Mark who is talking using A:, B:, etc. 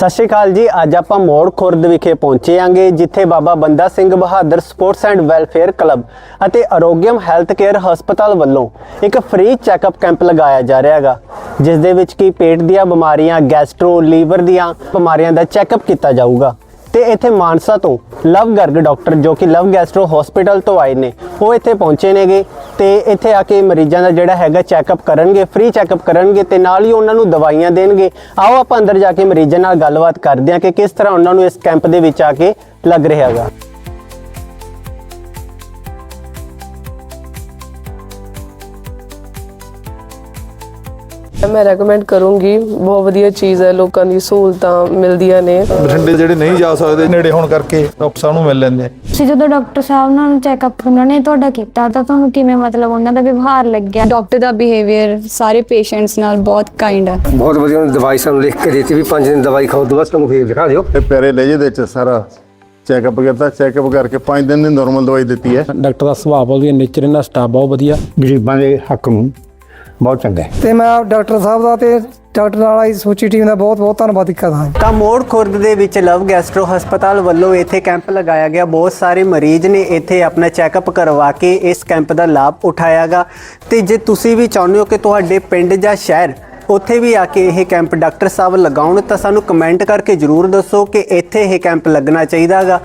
A: ਸਤਿ ਸ਼੍ਰੀ ਅਕਾਲ ਜੀ, ਅੱਜ ਆਪਾਂ ਮੋੜ ਖੁਰਦ ਵਿਖੇ ਪਹੁੰਚੇ ਆਂਗੇ, ਜਿੱਥੇ Baba Banda Singh Bahadur sports and welfare club ਅਤੇ ਅਰੋਗਿਅਮ ਹੈਲਥ ਕੇਅਰ ਹਸਪਤਾਲ ਵੱਲੋਂ ਇੱਕ ਫ੍ਰੀ ਚੈੱਕਅਪ ਕੈਂਪ ਲਗਾਇਆ ਜਾ ਰਿਹਾ ਹੈਗਾ ਜਿਸ ਦੇ ਵਿੱਚ ਕੀ ਪੇਟ ਦੀਆਂ ਬਿਮਾਰੀਆਂ, ਗੈਸਟ੍ਰੋ, ਲੀਵਰ ਦੀਆਂ ਬਿਮਾਰੀਆਂ ਦਾ ਚੈੱਕਅਪ ਕੀਤਾ ਜਾਊਗਾ। ਤੇ ਇੱਥੇ ਮਾਨਸਾ ਤੋਂ ਲਵ ਗਰਗ ਡਾਕਟਰ ਜੋ ਕਿ ਲਵ ਗੈਸਟ੍ਰੋ ਹਸਪੀਟਲ ਤੋਂ ਆਏ ਨੇ, ਉਹ ਇੱਥੇ ਪਹੁੰਚੇ ਨੇਗੇ। ਤੇ ਇੱਥੇ ਆ ਕੇ ਮਰੀਜ਼ਾਂ ਦਾ ਜਿਹੜਾ ਹੈਗਾ ਚੈੱਕਅਪ ਕਰਨਗੇ ਫ੍ਰੀ ਚੈੱਕਅਪ ਕਰਨਗੇ ਤੇ ਨਾਲ ਹੀ ਉਹਨਾਂ ਨੂੰ ਦਵਾਈਆਂ ਦੇਣਗੇ। ਆਓ ਆਪਾਂ ਅੰਦਰ ਜਾ ਕੇ ਮਰੀਜ਼ਾਂ ਨਾਲ ਗੱਲਬਾਤ ਕਰਦੇ ਹਾਂ ਕਿ ਕਿਸ ਤਰ੍ਹਾਂ ਉਹਨਾਂ ਨੂੰ ਇਸ ਕੈਂਪ ਦੇ ਵਿੱਚ ਆ ਕੇ ਲੱਗ ਰਿਹਾ ਹੈਗਾ।
B: ਮੈਂ ਰეკਮੈਂਡ ਕਰੂੰਗੀ। ਬਹੁਤ ਵਧੀਆ ਚੀਜ਼ ਹੈ ਲੋਕਾਂ ਦੀ ਸਹੂਲਤਾਂ ਮਿਲਦੀਆਂ ਨੇ।
C: ਬਠਿੰਡੇ ਜਿਹੜੇ ਨਹੀਂ ਜਾ ਸਕਦੇ ਨੇੜੇ ਹੋਣ ਕਰਕੇ ਡਾਕਟਰ ਸਾਹਿਬ ਨੂੰ ਮਿਲ ਲੈਂਦੇ ਆ।
D: ਤੁਸੀਂ ਜਦੋਂ ਡਾਕਟਰ ਸਾਹਿਬ ਨਾਲ ਚੈੱਕਅਪ ਉਹਨਾਂ ਨੇ ਤੁਹਾਡਾ ਕੀਤਾ ਤਾਂ ਤੁਹਾਨੂੰ ਕਿਵੇਂ ਮਤਲਬ ਉਹਨਾਂ ਦਾ ਵਿਵਹਾਰ ਲੱਗਿਆ?
E: ਡਾਕਟਰ ਦਾ ਬਿਹੇਵੀਅਰ ਸਾਰੇ ਪੇਸ਼ੈਂਟਸ ਨਾਲ ਬਹੁਤ ਕਾਈਂਡ ਹੈ
F: ਬਹੁਤ ਵਧੀਆ ਉਹਨੇ ਦਵਾਈ ਸਾਨੂੰ ਲਿਖ ਕੇ ਦਿੱਤੀ ਵੀ ਪੰਜ ਦਿਨ ਦਵਾਈ ਖਾਓ ਤੋਂ ਬਾਅਦ ਤੁਹਾਨੂੰ ਫੇਰ ਦਿਖਾ ਦਿਓ।
G: ਇਹ ਪੈਰੇ ਲੇਜੇ ਦੇ ਵਿੱਚ ਸਾਰਾ ਚੈੱਕਅਪ ਕੀਤਾ ਚੈੱਕਅਪ ਕਰਕੇ 5 ਦਿਨ ਦੀ ਨਾਰਮਲ ਦਵਾਈ ਦਿੱਤੀ ਹੈ।
H: ਡਾਕਟਰ ਦਾ ਸੁਭਾਅ ਬਹੁਤ ਵਧੀਆ ਨੇਚਰ ਇਹਨਾਂ ਸਟਾਫ ਬਹੁਤ ਵਧੀਆ।
F: ਗਰੀਬਾਂ ਦੇ ਹੱਕ ਨੂੰ ਬਹੁਤ ਚੰਗਾ ਹੈ।
I: ਤੇ ਮੈਂ ਡਾਕਟਰ ਸਾਹਿਬ ਦਾ ਤੇ ਡਾਕਟਰ ਵਾਲਾ ਸੋਚੀ ਟੀਮ ਦਾ ਬਹੁਤ ਬਹੁਤ ਧੰਨਵਾਦ ਕਰਦਾ ਹਾਂ
A: ਤਾਂ ਮੋੜ ਖੁਰਦ ਦੇ ਵਿੱਚ ਲਵ ਗੈਸਟ੍ਰੋ ਹਸਪਤਾਲ ਵੱਲੋਂ ਇੱਥੇ ਕੈਂਪ ਲਗਾਇਆ ਗਿਆ। ਬਹੁਤ ਸਾਰੇ ਮਰੀਜ਼ ਨੇ ਇੱਥੇ ਆਪਣਾ ਚੈੱਕਅਪ ਕਰਵਾ ਕੇ ਇਸ ਕੈਂਪ ਦਾ ਲਾਭ ਉਠਾਇਆਗਾ। ਤੇ ਜੇ ਤੁਸੀਂ ਵੀ ਚਾਹੁੰਦੇ ਹੋ ਕਿ ਤੁਹਾਡੇ ਪਿੰਡ ਜਾਂ ਸ਼ਹਿਰ ਉੱਥੇ ਵੀ ਆ ਕੇ ਇਹ ਕੈਂਪ ਡਾਕਟਰ ਸਾਹਿਬ ਲਗਾਉਣ ਤਾਂ ਸਾਨੂੰ ਕਮੈਂਟ ਕਰਕੇ ਜਰੂਰ ਦੱਸੋ ਕਿ ਇੱਥੇ ਇਹ ਕੈਂਪ ਲੱਗਣਾ ਚਾਹੀਦਾਗਾ।